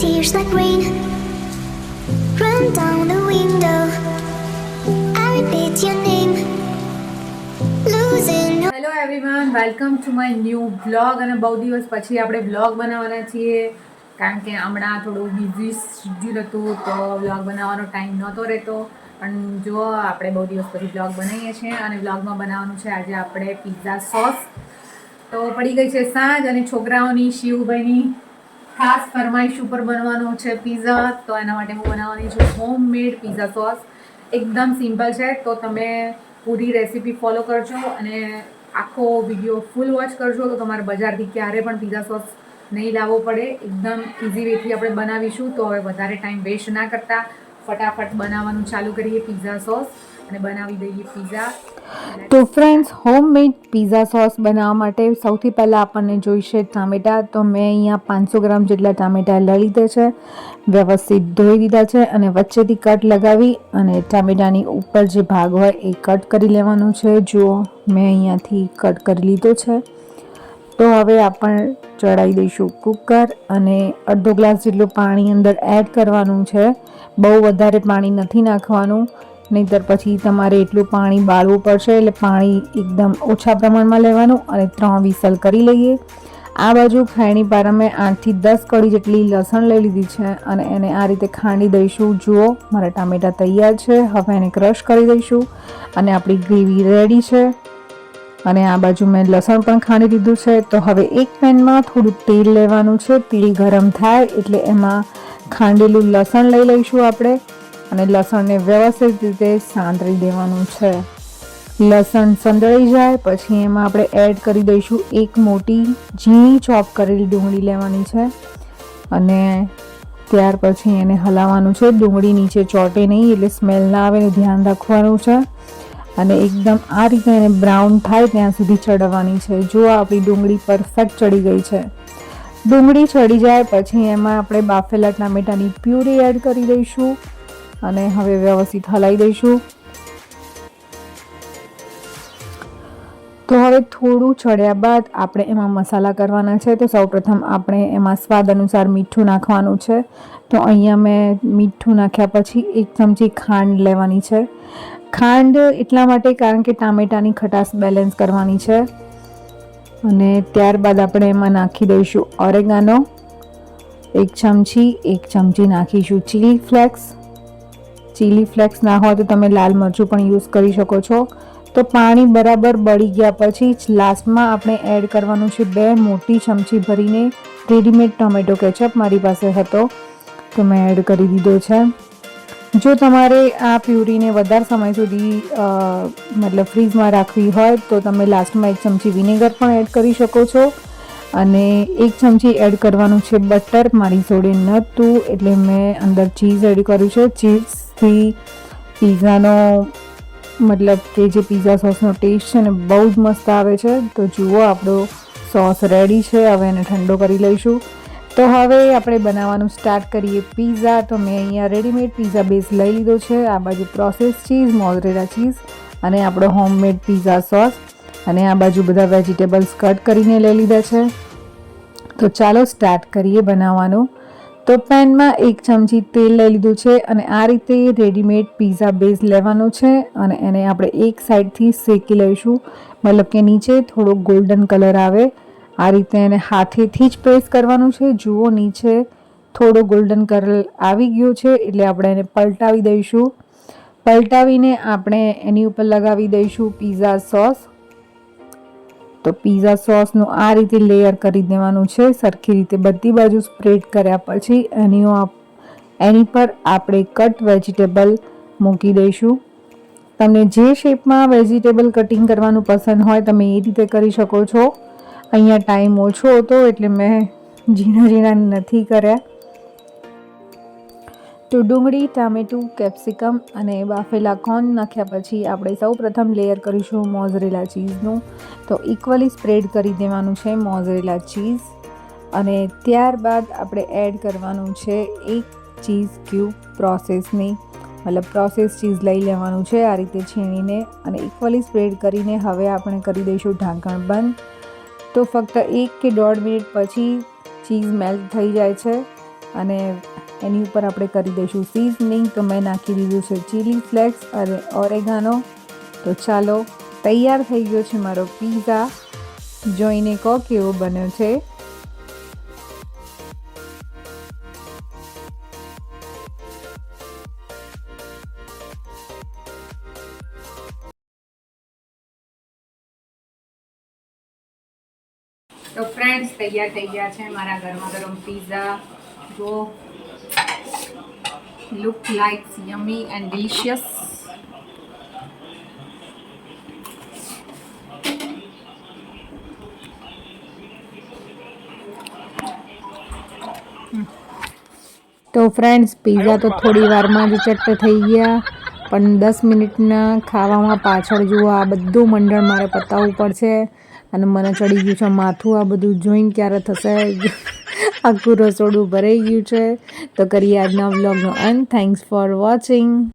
tears like rain run down the window. I repeat your name, losing hello everyone welcome to my new blog અને બહુ દિવસ પછી આપણે blog બનાવવાના છીએ. કારણ કે હમણાં થોડું બિઝી શેડ્યુલ હતું તો બ્લોગ બનાવવાનો ટાઈમ નહોતો રહેતો. પણ જો આપણે બહુ દિવસ પછી બ્લોગ બનાવીએ છીએ અને બ્લોગમાં બનાવવાનું છે આજે આપણે પિઝા સોસ તો પડી ગઈ છે સાંજ અને છોકરાઓની શિવભાઈની ખાસ ફરમાઈશ ઉપર બનવાનો છે પીઝા તો એના માટે હું બનાવવાની છું હોમ મેડ પીઝા સોસ એકદમ સિમ્પલ છે, તો તમે પૂરી રેસીપી ફોલો કરજો અને આખો વીડિયો ફૂલ વોચ કરજો, તો તમારે બજારથી ક્યારે પણ પિઝા સોસ નહીં લાવવો પડે. એકદમ ઇઝી વેથી આપણે બનાવીશું, તો હવે વધારે ટાઈમ વેસ્ટ ના કરતા. ફટાફટ બનાવવાનું ચાલુ કરીએ પિઝા સોસ અને બનાવી દઈએ પીઝા તો ફ્રેન્ડ્સ હોમમેડ પીઝા સોસ બનાવવા માટે સૌથી પહેલાં આપણને જોઈશે ટામેટાં. તો મેં અહીંયા પાંચસો ગ્રામ જેટલા ટામેટાં લઈ લીધા છે. વ્યવસ્થિત ધોઈ દીધા છે અને વચ્ચેથી કટ લગાવી અને ટામેટાની ઉપર જે ભાગ હોય એ કટ કરી લેવાનું છે. જુઓ, મેં અહીંયાથી કટ કરી લીધો છે. તો હવે આપણે ચડાવી દઈશું કુકર અને અડધો ગ્લાસ જેટલું પાણી અંદર એડ કરવાનું છે. બહુ વધારે પાણી નથી નાખવાનું. નહીંતર પછી તમારે એટલું પાણી બાળવું પડશે એટલે પાણી એકદમ ઓછા પ્રમાણમાં લેવાનું અને ત્રણ વિસલ કરી લઈએ. આ બાજુ ખાયણી પારા મેં આઠથી દસ કળી જેટલી લસણ લઈ લીધી છે અને એને આ રીતે ખાંડી દઈશું. જુઓ, મારા ટામેટાં તૈયાર છે. હવે એને ક્રશ કરી દઈશું અને આપણી ગ્રેવી રેડી છે. અને આ બાજુ મેં લસણ પણ ખાંડી દીધું છે. તો હવે એક પેનમાં થોડું તેલ લેવાનું છે. તેલ ગરમ થાય એટલે એમાં ખાંડેલું લસણ લઈ લઈશું આપણે. અને લસણને વ્યવસ્થિત રીતે સાંતળી દેવાનું છે. લસણ સંતળાઈ જાય, પછી એમાં આપણે એડ કરી દઈશું એક મોટી ઝીણી ચોપ કરેલી ડુંગળી લેવાની છે. અને ત્યાર પછી એને હલાવવાનું છે. ડુંગળી નીચે ચોટે નહીં, એટલે સ્મેલ ના આવે ધ્યાન રાખવાનું છે. અને એકદમ આ રીતે એને બ્રાઉન થાય ત્યાં સુધી ચડવાની છે. જો આપણી ડુંગળી પરફેક્ટ ચડી ગઈ છે. ડુંગળી ચડી જાય, પછી એમાં આપણે બાફેલા ટામેટાની પ્યુરી એડ કરી દઈશું. અને હવે વ્યવસ્થિત હલાવી દઈશું. તો હવે થોડું ચડ્યા બાદ આપણે એમાં મસાલા કરવાના છે. તો સૌપ્રથમ આપણે એમાં સ્વાદ અનુસાર મીઠું નાખવાનું છે. તો અહીંયા મેં મીઠું નાખ્યા પછી એક ચમચી ખાંડ લેવાની છે. ખાંડ એટલા માટે કારણ કે ટામેટાની ખટાશ બેલેન્સ કરવાની છે. અને ત્યારબાદ આપણે એમાં નાખી દઈશું ઓરેગાનો. એક ચમચી એક ચમચી નાખીશું ચીલી ફ્લેક્સ ચીલી ફ્લેક્સ ના હોય તો તમે લાલ મરચું પણ યુઝ કરી શકો છો. તો પાણી બરાબર બળી ગયા પછી લાસ્ટમાં આપણે એડ કરવાનું છે બે મોટી ચમચી ભરીને રેડીમેડ ટોમેટો કેચઅપ મારી પાસે હતો. તો મેં એડ કરી દીધો છે. જો તમારે આ પ્યુરીને વધારે સમય સુધી મતલબ ફ્રીજમાં રાખવી હોય તો તમે લાસ્ટમાં એક ચમચી વિનેગર પણ એડ કરી શકો છો. અને એક ચમચી એડ કરવાનું છે બટર મારી જોડે નહોતું એટલે મેં અંદર ચીઝ એડ કર્યું છે. ચીઝથી પીઝાનો મતલબ કે જે પીઝા સોસનો ટેસ્ટ છે ને બહુ જ મસ્ત આવે છે. તો જુઓ આપણો સોસ રેડી છે. હવે એને ઠંડો કરી લઈશું. તો હવે આપણે બનાવવાનું સ્ટાર્ટ કરીએ પીઝા તો મેં અહીંયા રેડીમેડ પીઝા બેઝ લઈ લીધો છે. આ બાજુ પ્રોસેસ ચીઝ મોઝરેલા ચીઝ અને આપણો હોમમેડ પીઝા સોસ અને આ બાજુ બધા વેજીટેબલ્સ કટ કરીને લઈ લીધા છે. તો ચાલો સ્ટાર્ટ કરીએ બનાવવાનું. તો પેનમાં એક ચમચી તેલ લઈ લીધું છે અને આ રીતે રેડીમેડ પિઝા બેઝ લેવાનો છે અને એને આપણે એક સાઈડથી શેકી લઈશું. મતલબ કે નીચે થોડો ગોલ્ડન કલર આવે. આ રીતે એને હાથેથી જ પ્રેસ કરવાનું છે. જુઓ, નીચે થોડો ગોલ્ડન કલર આવી ગયો છે એટલે આપણે એને પલટાવી દઈશું. પલટાવીને આપણે એની ઉપર લગાવી દઈશું પીઝા સોસ. તો પીઝા સોસનું આ રીતે લેયર કરી દેવાનું છે. સરખી રીતે બધી બાજુ સ્પ્રેડ કર્યા પછી એની આપ- એની પર આપણે કટ વેજીટેબલ મૂકી દઈશું. તમને જે શેપમાં વેજીટેબલ કટિંગ કરવાનું પસંદ હોય તમે એ રીતે કરી શકો છો. અહીંયા ટાઈમ ઓછો હતો એટલે મેં ઝીણા ઝીણા નથી કર્યા. તો ડુંગળી, ટામેટું, કેપ્સિકમ અને બાફેલા કોર્ન નાખ્યા પછી આપણે સૌ પ્રથમ લેયર કરીશું મોઝરેલા ચીઝનું તો ઇક્વલી સ્પ્રેડ કરી દેવાનું છે મોઝરેલા ચીઝ અને ત્યારબાદ આપણે એડ કરવાનું છે એક ચીઝ ક્યુબ પ્રોસેસની મતલબ પ્રોસેસ ચીઝ લઈ લેવાનું છે આ રીતે છીણીને અને ઇક્વલી સ્પ્રેડ કરીને હવે આપણે કરી દઈશું ઢાંકણ બંધ. તો ફક્ત એક કે દોઢ મિનિટ પછી ચીઝ મેલ્ટ થઈ જાય છે અને એની ઉપર આપણે કરી દઈશું સીઝનિંગ મેં નાખી દીધું છે ચીલી ફ્લેક્સ અને ઓરેગાનો તો ચાલો, તૈયાર થઈ ગયો છે મારો પીઝા જોઈને કહો કેવો બન્યો છે. તો ફ્રેન્ડ્સ તૈયાર થઈ ગયા છે મારા ગરમા ગરમ પીઝા જો look like yummy and delicious. તો ફ્રેન્ડ્સ પીઝા તો થોડી વારમાં જ ચટ્ટ થઈ ગયા, પણ દસ મિનિટના ખાવામાં પાછળ જુઓ, આ બધું મંડળ મારે પતાવવું પડશે. અને મને ચડી ગયું છે માથું, આ બધું જોઈને ક્યારે થશે? આખું રસોડું ભરાઈ ગયું છે. તો કરીએ આજના વ્લોગનો અંત. Thanks for watching